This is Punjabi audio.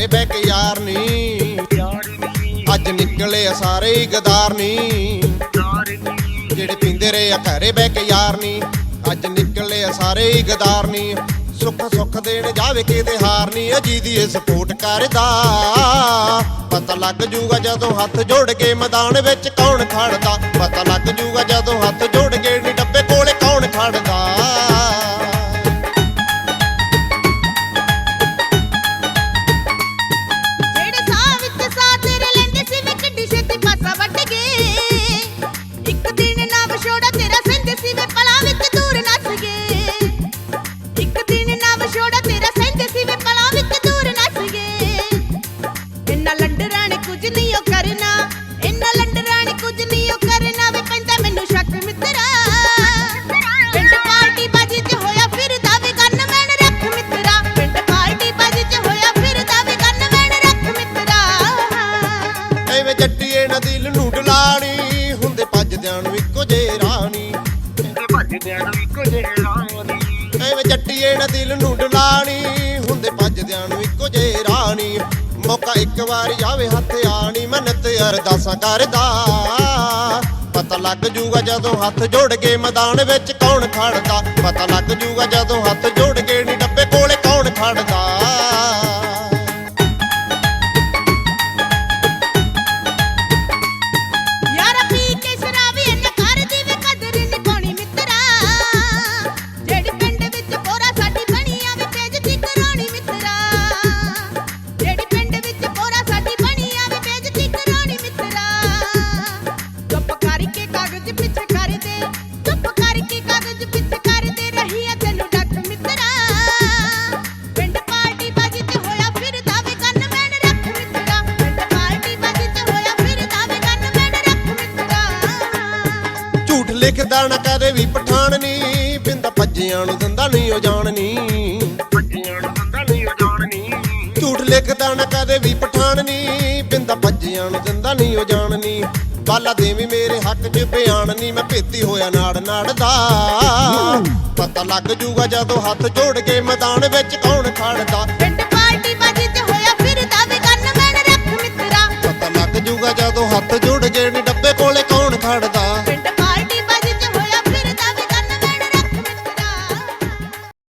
ਘਰੇ ਬਹਿ ਕੇ ਯਾਰ ਨੀ। ਅੱਜ ਨਿਕਲੇ ਆ ਸਾਰੇ ਹੀ ਗਦਾਰ ਨੀ। ਜਿਹੜੇ ਪੀਂਦੇ ਰਹੇ ਆ ਘਰੇ ਬਹਿ ਕੇ ਯਾਰ ਨੀ। ਅੱਜ ਨਿਕਲੇ ਆ ਸਾਰੇ ਹੀ ਗਦਾਰ ਨੀ। ਸੁੱਖ ਸੁੱਖ ਦੇਣ ਜਾਵੇ ਕਿਤੇ ਹਾਰ ਨੀ। ਅਜੀ ਦੀ ਇਹ ਸਪੋਰਟ ਕਰਦਾ। ਪਤਾ ਲੱਗ ਜੂਗਾ ਜਦੋਂ ਹੱਥ ਜੋੜ ਕੇ ਮੈਦਾਨ ਵਿੱਚ ਕੌਣ ਖੜਦਾ। ਪਤਾ ਲੱਗ ਜੂਗਾ ਜਦੋਂ ਹੱਥ ਇੰਨਾ ਲੰਡਰਾਂ ਨੇ ਕੁਝ ਨਹੀਂ ਉਹ ਕਰਨਾ। ਇੰਨਾ ਲੰਡਰਾਂ ਨੇ ਕੁਝ ਨਹੀਂ ਉਹ ਕਰਨਾ। ਵੇ ਪੈਂਦਾ ਮੈਨੂੰ ਸ਼ੱਕ ਮਿੱਤਰਾ। ਪਿੰਡ ਪਾਰਟੀ ਬਾਜੀ ਚ ਹੋਇਆ ਫਿਰਦਾ ਵੇ ਗਨਮੈਨ ਰੱਖ ਮਿੱਤਰਾ। ਪਿੰਡ ਪਾਰਟੀ ਬਾਜੀ ਚ ਹੋਇਆ ਫਿਰਦਾ ਵੇ ਗਨਮੈਨ ਰੱਖ ਮਿੱਤਰਾ। ਐਵੇਂ ਜੱਟੀਏ ਨਾ ਦਿਲ ਨੂੰ ਡਲਾਣੀ ਹੁੰਦੇ ਭੱਜਦਿਆਂ ਨੂੰ ਇੱਕੋ ਜੇ ਰਾਣੀ। ਐਵੇਂ ਜੱਟੀਏ ਨਾ ਦਿਲ ਨੂੰ ਡਲਾਣੀ ਹੁੰਦੇ ਭੱਜਦਿਆਂ ਨੂੰ ਇੱਕੋ ਜੇ ਰਾਣੀ। ਮੌਕਾ ਇੱਕ ਵਾਰ ਆਵੇ ਹੱਥ ਆਣੀ, ਮੰਨਤ ਅਰਦਾਸਾਂ ਕਰਦਾ। ਪਤਾ ਲੱਗ ਜੂਗਾ ਜਦੋਂ ਹੱਥ ਜੋੜ ਕੇ ਮੈਦਾਨ ਵਿੱਚ ਕੌਣ ਖੜਦਾ। ਪਤਾ ਲੱਗ ਜੂਗਾ ਜਦੋਂ ਹੱਥ ਜੋੜ ਕੇ ਨੀ ਡੱਬੇ ਕੋਲੇ ਕੌਣ ਖੜਦਾ। ਲਿਖਦਾ ਨਾ ਕਦੇ ਵੀ ਪਠਾਨ ਨਹੀਂ ਬਿੰਦਾ ਭੱਜਿਆਂ ਨੂੰ ਦਿੰਦਾ ਨਹੀਂ ਉਹ ਜਾਣਨੀ। ਝੂਠ ਲਿਖਦਾ ਨਾ ਕਦੇ ਵੀ ਪਠਾਨ ਨਹੀਂ ਬਿੰਦਾ ਭੱਜਿਆਂ ਨੂੰ ਦਿੰਦਾ ਨਹੀਂ ਉਹ ਜਾਣਨੀ। ਬਾਲਾ ਦੇਵੀ ਮੇਰੇ ਹੱਕ 'ਚ ਬਿਆਨ ਨਹੀਂ ਮੈਂ ਭੇਤੀ ਹੋਇਆ ਨਾੜ ਨਾੜ ਦਾ ਪਤਾ ਲੱਗ ਜੂਗਾ ਜਦੋਂ ਹੱਥ ਜੋੜ ਕੇ ਮੈਦਾਨ ਵਿੱਚ ਕੌਣ ਖੜਦਾ।